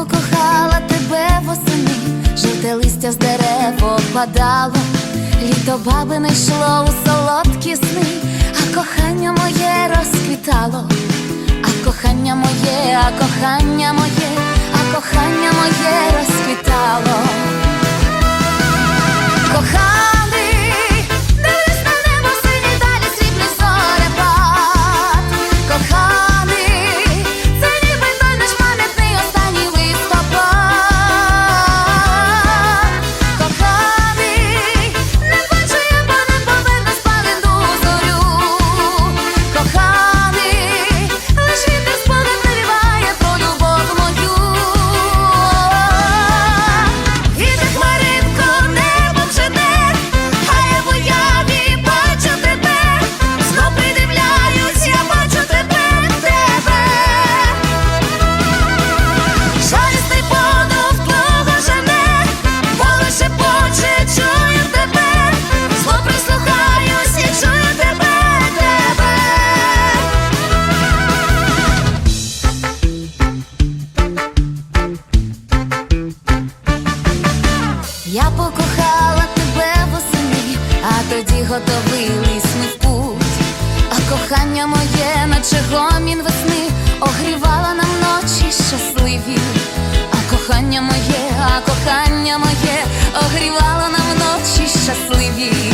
Покохала тебе восени, жовте листя з дерев опадало, літо баби не йшло у солодкі сни, а кохання моє розквітало, а кохання моє, а кохання моє, а кохання моє розквітало. Кохання моє, наче гомін весни, огрівала нам ночі щасливі. А кохання моє, а кохання моє, огрівала нам ночі щасливі.